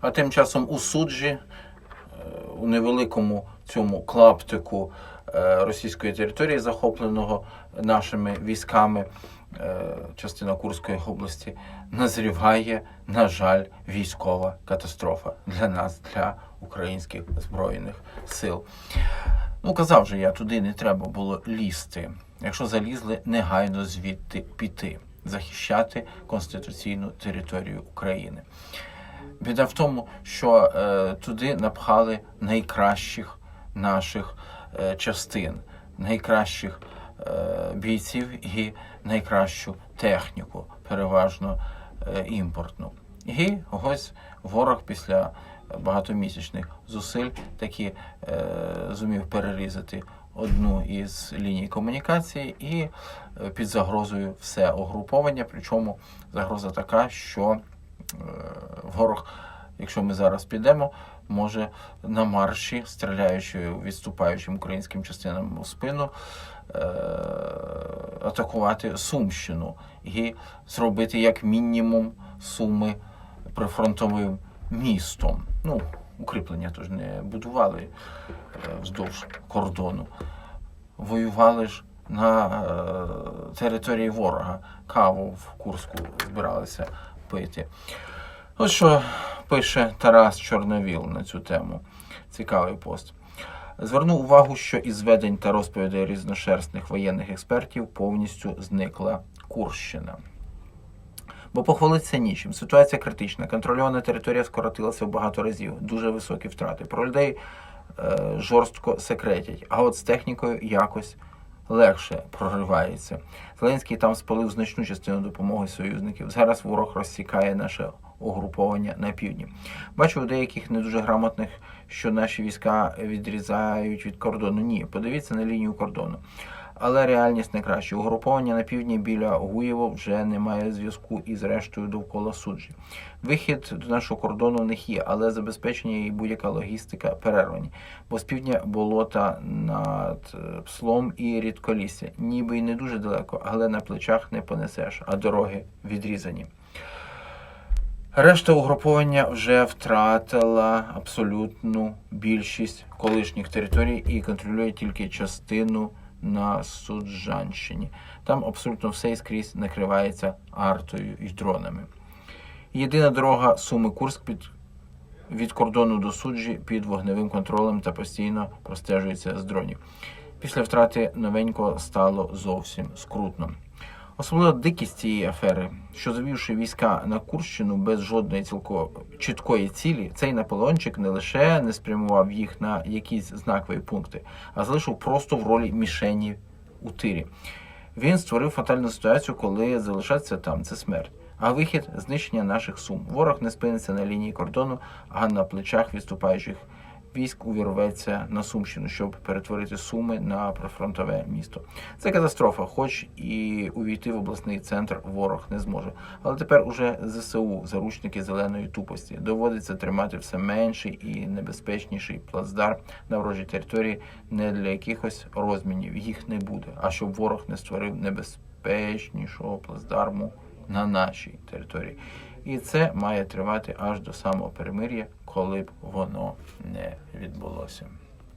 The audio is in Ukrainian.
А тим часом у суджі, е, у невеликому цьому клаптику е, російської території, захопленого нашими військами, е, частина Курської області, назріває, на жаль, військова катастрофа для нас, для українських збройних сил. Ну, казав же я, туди не треба було лізти. Якщо залізли, негайно звідти піти, захищати конституційну територію України. Біда в тому, що е, туди напхали найкращих наших е, частин, найкращих е, бійців і найкращу техніку, переважно е, імпортну. І ось ворог після багатомісячних зусиль таки е, зумів перерізати одну із ліній комунікації і е, під загрозою все угруповання. Причому загроза така, що е, ворог, якщо ми зараз підемо, може на марші, стріляючи відступаючим українським частинам у спину, е, атакувати Сумщину і зробити як мінімум Суми прифронтовим містом. Ну, укріплення то ж не будували е, вздовж кордону. Воювали ж на е, території ворога. Каву в Курську збиралися пити. Ось що пише Тарас Чорновіл на цю тему. Цікавий пост. Зверну увагу, що із зведень та розповідей різношерстних воєнних експертів повністю зникла Курщина. Бо похвалитися нічим. Ситуація критична. Контрольована територія скоротилася в багато разів. Дуже високі втрати. Про людей е, жорстко секретять. А от з технікою якось легше проривається. Зеленський там спалив значну частину допомоги союзників. Зараз ворог розсікає наше угруповання на півдні. Бачу деяких не дуже грамотних, що наші війська відрізають від кордону. Ні, подивіться на лінію кордону. Але реальність не краща. Угруповання на півдні біля Гуєво вже немає зв'язку із рештою довкола суджі. Вихід до нашого кордону в них є, але забезпечення і будь-яка логістика перервані. Бо з півдня болота над е, пслом і рідколісся. Ніби й не дуже далеко, але на плечах не понесеш, а дороги відрізані. Решта угруповання вже втратила абсолютну більшість колишніх територій і контролює тільки частину на Суджанщині. Там абсолютно все і скрізь накривається артою і дронами. Єдина дорога Суми-Курськ під від кордону до суджі під вогневим контролем та постійно простежується з дронів. Після втрати новенького стало зовсім скрутно. Особливо дикість цієї афери, що завівши війська на Курщину без жодної цілко чіткої цілі, цей Наполеончик не лише не спрямував їх на якісь знакові пункти, а залишив просто в ролі мішені у тирі. Він створив фатальну ситуацію, коли залишатися там це смерть. А вихід знищення наших сум. Ворог не спиниться на лінії кордону, а на плечах відступаючих військ увірветься на Сумщину, щоб перетворити Суми на прифронтове місто. Це катастрофа, хоч і увійти в обласний центр ворог не зможе. Але тепер уже ЗСУ, заручники зеленої тупості, доводиться тримати все менший і небезпечніший плацдарм на ворожій території не для якихось розмінів. Їх не буде. А щоб ворог не створив небезпечнішого плацдарму на нашій території. І це має тривати аж до самого перемир'я, коли б воно не відбулося.